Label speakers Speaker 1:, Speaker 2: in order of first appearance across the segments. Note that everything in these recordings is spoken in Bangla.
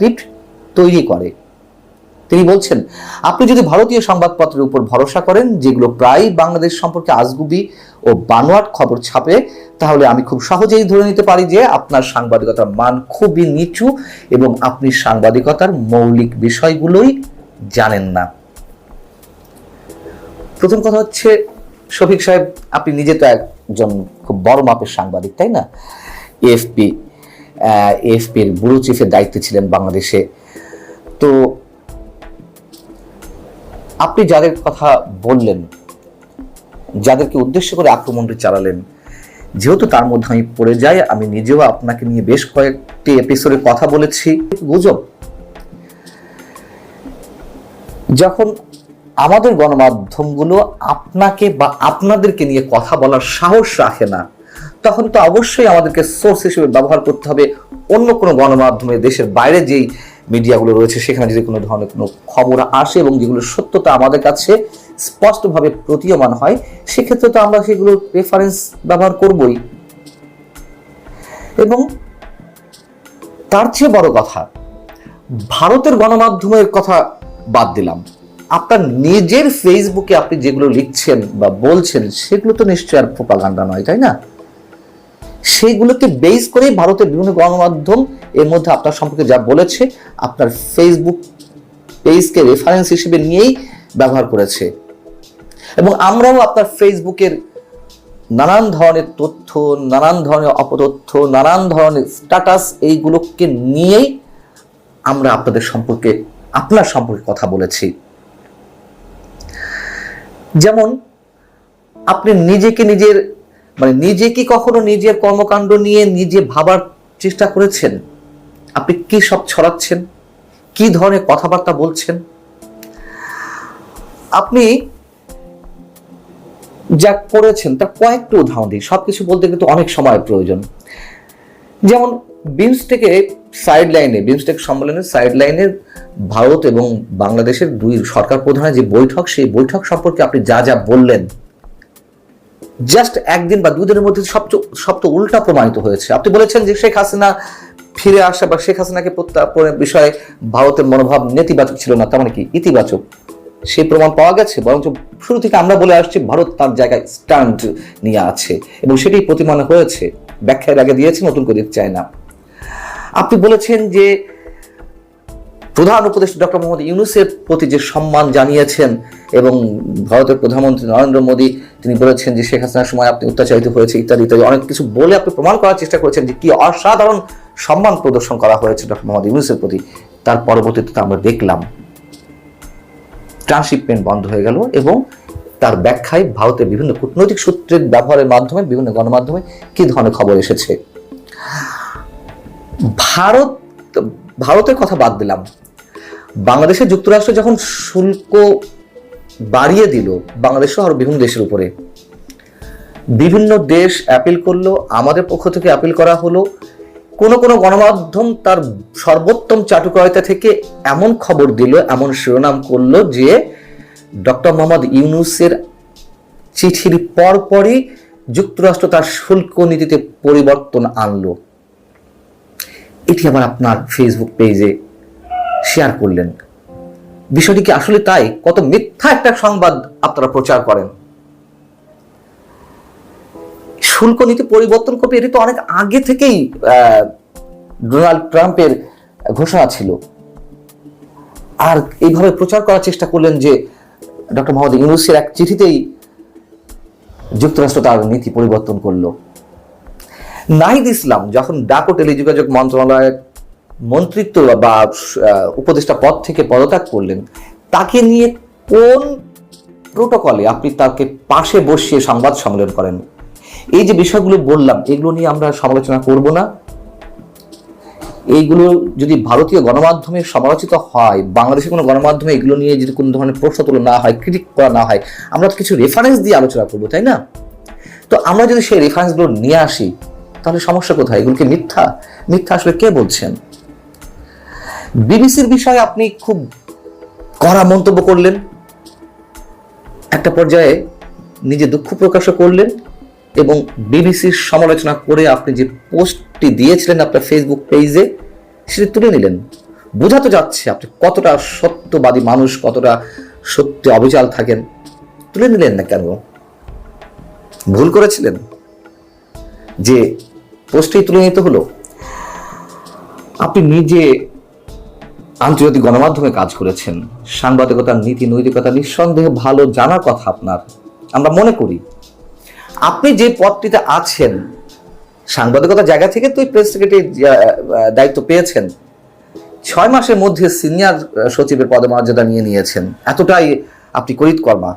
Speaker 1: স্ক্রিপ্ট তৈরি করে। তিনি বলছেন, আপনি যদি ভারতীয় সংবাদপত্রের উপর ভরসা করেন, যেগুলো প্রায় বাংলাদেশ সম্পর্কে আজগুবি ও বানোয়াট খবর ছাপে, তাহলে আমি খুব সহজেই ধরে নিতে পারি যে আপনার সাংবাদিকতার মান খুবই নিচু এবং আপনি সাংবাদিকতার মৌলিক বিষয়গুলোই জানেন না। প্রথম কথা হচ্ছে, শফিক সাহেব, আপনি নিজে তো একজন খুব বড় মাপের সাংবাদিক, তাই না? এএফপি এএফপির ব্যুরো চিফের দায়িত্বে ছিলেন বাংলাদেশে। তো আপনি যাদের কথা বললেন, যাদেরকে উদ্দেশ্য করে আক্রমণটি চালালেন, যেহেতু তার মধ্যে আমি পড়ে যাই, আমি নিজেও আপনাকে নিয়ে বেশ কয়েকটি এপিসোডে কথা বলেছি। গুজব। যখন আমাদের গণমাধ্যমগুলো আপনাকে বা আপনাদেরকে নিয়ে কথা বলার সাহস রাখে না তখন তো অবশ্যই আমাদেরকে সোর্স হিসেবে ব্যবহার করতে হবে অন্য কোনো গণমাধ্যমে, দেশের বাইরে যেই মিডিয়াগুলো রয়েছে, সেখানে যদি কোনো ধরনের কোনো খবর আসে এবং যেগুলো সত্যতা আমাদের কাছে স্পষ্টভাবে প্রতীয়মান হয়, সেক্ষেত্রে তো আমরা সেগুলো রেফারেন্স ব্যবহার করবই। এবং তার চেয়ে বড় কথা, ভারতের গণমাধ্যমের কথা বাদ দিলাম। আপনার নিজের ফেসবুকে আপনি যেগুলো লিখছেন বা বলছেন, সেগুলো তো নিশ্চয়ই আর প্রোপাগান্ডা নয়, তাই না? সেইগুলোকে বেস করেই ভারতের বিভিন্ন গণমাধ্যম এর মধ্যে আপনার সম্পর্কে যা বলেছে, আপনার ফেসবুক পেজকে রেফারেন্স হিসেবে নিয়েই ব্যবহার করেছে। এবং আমরাও আপনার ফেসবুকের নানান ধরনের তথ্য, নানান ধরনের অপতথ্য, নানান ধরনের স্ট্যাটাস এইগুলোকে নিয়েই আমরা আপনাদের সম্পর্কে, আপনার সম্পর্কে কথা বলেছি। যেমন, আপনি নিজেকে নিজের মানে নিজে কি কখনো নিজের কর্মকাণ্ড নিয়ে নিজে ভাবার চেষ্টা করেছেন? আপনি কি সব ছড়াচ্ছেন? কি ধরনের কথাবার্তা বলছেন? আপনি যা করেছেন, তার কয়েকটা উদাহরণ দিই সবকিছু বলতে কিন্তু অনেক সময় প্রয়োজন। যেমন বিমস্টেকে সাইড লাইনে বিমস্টেক সম্মেলনের সাইড লাইনে ভারত এবং বাংলাদেশের দুই সরকার প্রধানের যে বৈঠক, সেই বৈঠক সম্পর্কে আপনি যা যা বললেন জাস্ট একদিন বা দুদিনের মধ্যে সব সব তো উল্টা প্রমাণিত হয়েছে। আপনি বলেছেন যে শেখ হাসিনা ফিরে আসা বা শেখ হাসিনাকে প্রত্যাপনের বিষয়ে ভারতের মনোভাব নেতিবাচক ছিল না, তার মানে কি? ইতিবাচক। সেই প্রমাণ পাওয়া গেছে, বরঞ্চ শুরু থেকে আমরা বলে আসছি ভারত তার জায়গায় স্ট্যান্ড নিয়ে আছে এবং সেটাই প্রতিমান হয়েছে। ব্যাখ্যার আগে দিয়েছে, নতুন করে দিতে চায় না। আপনি বলেছেন যে প্রধান উপদেষ্টা ডক্টর মোহাম্মদ ইউনুসের প্রতি যে সম্মান জানিয়েছেন এবং ভারতের প্রধানমন্ত্রী নরেন্দ্র মোদী তিনি বলেছেন যে শেখ হাসিনার সময় আপনি অত্যাচারিত হয়েছে ইত্যাদি ইত্যাদি। অনেক কিছু বলে আপনি প্রমাণ করার চেষ্টা করেছেন যে কি অসাধারণ সম্মান প্রদর্শন করা হয়েছে ডক্টর মোহাম্মদ ইউনুসের প্রতি। তার পরবর্তীতে আমরা দেখলাম ট্রান্সশিপমেন্ট বন্ধ হয়ে গেল এবং তার ব্যাখ্যায় ভারতের বিভিন্ন কূটনৈতিক সূত্রের ব্যবহারের মাধ্যমে, বিভিন্ন গণমাধ্যমে কি ধরনের খবর এসেছে? ভারত, ভারতের কথা বাদ দিলাম। বাংলাদেশের যুক্তরাষ্ট্র যখন শুল্ক বাড়িয়ে দিল বাংলাদেশ আরও বিভিন্ন দেশের উপরে। বিভিন্ন দেশ অ্যাপিল করল, আমাদের পক্ষ থেকে অ্যাপিল করা হলো। কোন কোন গণমাধ্যম তার সর্বোত্তম চাটুকারিতা থেকে এমন খবর দিল, এমন শিরোনাম করল যে ডক্টর মোহাম্মদ ইউনুসের চিঠির পরপরই যুক্তরাষ্ট্র তার শুল্ক নীতিতে পরিবর্তন আনলো। এটি আবার আপনার ফেসবুক পেজে শেয়ার করলেন। বিষয়টি কি আসলে তাই? কত মিথ্যা একটা সংবাদ আপনারা প্রচার করেন? শুল্ক নীতি পরিবর্তন করবে এটি তো অনেক আগে থেকেই ডোনাল্ড ট্রাম্পের ঘোষণা ছিল। আর এইভাবে প্রচার করার চেষ্টা করলেন যে, ডক্টর মোহাম্মদ ইউনুসের এক চিঠিতেই যুক্তরাষ্ট্র তার নীতি পরিবর্তন করল। নাহিদ ইসলাম যখন ডাকো টেলিযোগাযোগ মন্ত্রণালয়ের মন্ত্রিত্ব বা উপদেষ্টা পদ থেকে পদত্যাগ করলেন, তাকে নিয়ে কোন প্রোটোকলে আপনি তাকে পাশে বসিয়ে সংবাদ সম্মেলন করেন? এই যে বিষয়গুলো বললাম, এগুলো নিয়ে আমরা সমালোচনা করব না। এইগুলো যদি ভারতীয় গণমাধ্যমে সমালোচিত হয়, বাংলাদেশের কোনো গণমাধ্যমে এগুলো নিয়ে যদি কোনো ধরনের প্রশ্ন তোলা না হয় ক্রিটিক করা না হয়, আমরা কিছু রেফারেন্স দিয়ে আলোচনা করব, তাই না? তো আমরা যদি সেই রেফারেন্সগুলো নিয়ে আসি, তাহলে সমস্যা কোথায়? এগুলো কি মিথ্যা? মিথ্যা আসলে কে বলছেন? বিবিসির বিষয়ে আপনি খুব কড়া মন্তব্য করলেন। একটা পর্যায়ে নিজে দুঃখ প্রকাশও করলেন এবং বিবিসির সমালোচনা করে আপনি যে পোস্টটি দিয়েছিলেন আপনার ফেসবুক পেজে সেটি তুলে নিলেন। বোঝাতে যাচ্ছে আপনি কতটা সত্যবাদী মানুষ, কতটা সত্যি অবিচাল থাকেন। তুলে নিলেন না কেন? ভুল করেছিলেন? যে পোস্টেই তুলে নিতে হলো? আপনি নিজে আন্তর্জাতিক গণমাধ্যমে কাজ করেছেন। সাংবাদিকতার নীতি, নৈতিকতা নিঃসন্দেহে ভালো জানার কথা আপনার। আমরা মনে করি, আপনি যে পদটিতে আছেন, সাংবাদিকতার জায়গা থেকে তুই প্রেস সেক্রেটারি দায়িত্ব পেয়েছেন। ছয় মাসের মধ্যে সিনিয়র সচিবের পদমর্যাদা নিয়ে নিয়েছেন। এতটাই আপনি করিত কর্মা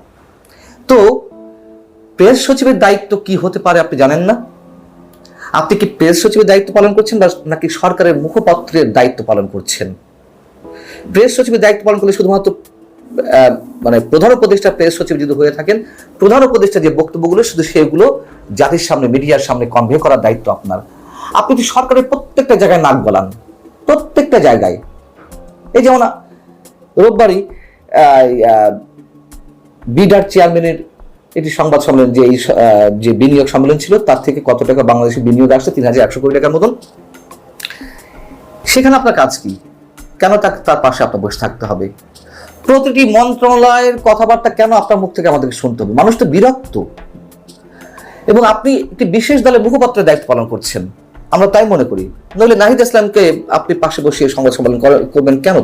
Speaker 1: তো, প্রেস সচিবের দায়িত্ব কি হতে পারে আপনি জানেন না? আপনি কি প্রেস সচিবের দায়িত্ব পালন করছেন বা নাকি সরকারের মুখপাত্রের দায়িত্ব পালন করছেন? প্রেস সচিবের দায়িত্ব পালন করলে শুধুমাত্র মানে প্রধান উপদেষ্টা প্রেস সচিব যদি হয়ে থাকেন, প্রধান উপদেষ্টা যে বক্তব্যগুলো, শুধু সেগুলো জাতির সামনে, মিডিয়ার সামনে কনভে করার দায়িত্ব আপনার। আপনি তো সরকারের প্রত্যেকটা জায়গায় নাক গলান, প্রত্যেকটা জায়গায়। এই যেমন, রোববারই বিডার চেয়ারম্যানের এটি সংবাদ সম্মেলন, যে এই যে বিনিয়োগ সম্মেলন ছিল, তার থেকে কত টাকা বাংলাদেশে বিনিয়োগ আসছে? তিন হাজার একশো কোটি টাকার মতন। সেখানে আপনার কাজ কি? কেন তার তার পাশে আপনার বসে থাকতে হবে? প্রতিটি মন্ত্রণালয়ের কথাবার্তা কেন আপনার মুখ থেকে আমাদেরকে শুনতে হবে? মানুষ তো বিরক্ত। এবং আপনি একটি বিশেষ দলের মুখপাত্রের দায়িত্ব পালন করছেন। আমরা তাই মনে করি। নইলে নাহিদ ইসলামকে আপনি পাশে বসিয়ে সংবাদ সম্মেলন করবেন কেন?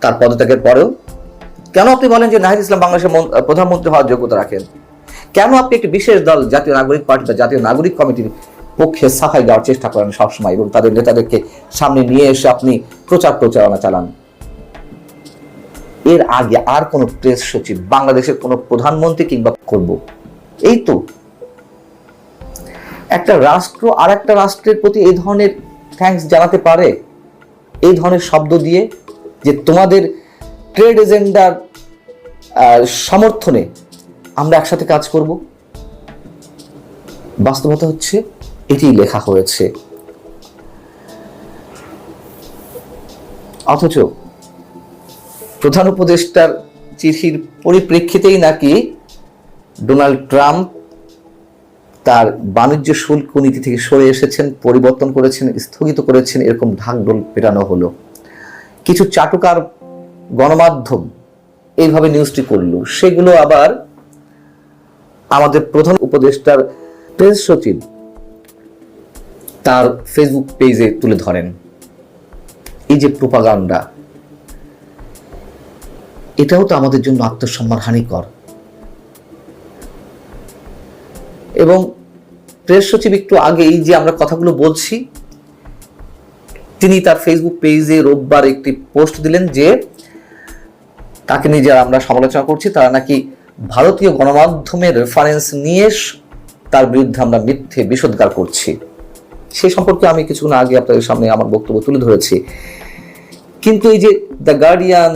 Speaker 1: তার পদত্যাগের পরেও। কেন আপনি বলেন যে নাহিদ ইসলাম বাংলাদেশের প্রধানমন্ত্রী হওয়ার যোগ্যতা রাখেন? কেন আপনি একটি বিশেষ দল, জাতীয় নাগরিক পার্টি বা জাতীয় নাগরিক কমিটির পক্ষে সাফাই দেওয়ার চেষ্টা করেন সবসময় এবং তাদের নেতাদেরকে সামনে নিয়ে এসে আপনি প্রচার প্রচারণা চালান। এর আগে আর কোন প্রেস সচিব, বাংলাদেশের কোন প্রধানমন্ত্রী কিংবা করব? এই তো একটা রাষ্ট্র আর একটা রাষ্ট্রের প্রতি এই ধরনের থ্যাঙ্কস জানাতে পারে, এই ধরনের শব্দ দিয়ে যে তোমাদের ট্রেড এজেন্ডার সমর্থনে আমরা একসাথে কাজ করব। বাস্তবতা হচ্ছে এটি লেখা হয়েছে। অথচ প্রধান উপদেষ্টার চিঠির পরিপ্রেক্ষিতেই নাকি ডোনাল্ড ট্রাম্প তার বাণিজ্য শুল্ক নীতি থেকে সরে এসেছেন, পরিবর্তন করেছেন, স্থগিত করেছেন, এরকম ঢাকঢোল পেটানো হলো। কিছু চাটুকার গণমাধ্যম এইভাবে নিউজটি করল। সেগুলো আবার আমাদের প্রধান উপদেষ্টার প্রেস সচিব তার ফেসবুক পেজে তুলে ধরেন। এই যে প্রোপাগান্ডা এটাও তো আমাদের জন্য আত্মসম্মান হানিকর। এবং প্রেস সচিব একটু আগেই যে আমরা কথাগুলো বলছি, তিনি তার ফেসবুক পেজে রোববার একটি পোস্ট দিলেন যে, তাকে নিয়ে যারা আমরা সমালোচনা করছি, তারা নাকি ভারতীয় গণমাধ্যমের রেফারেন্স নিয়ে তার বিরুদ্ধে আমরা মিথ্যে বিষোদ্গার করছি। সেই সম্পর্কে আমি কিছুক্ষণ আগে আপনাদের সামনে আমার বক্তব্য তুলে ধরেছি। কিন্তু এই যে দ্য গার্ডিয়ান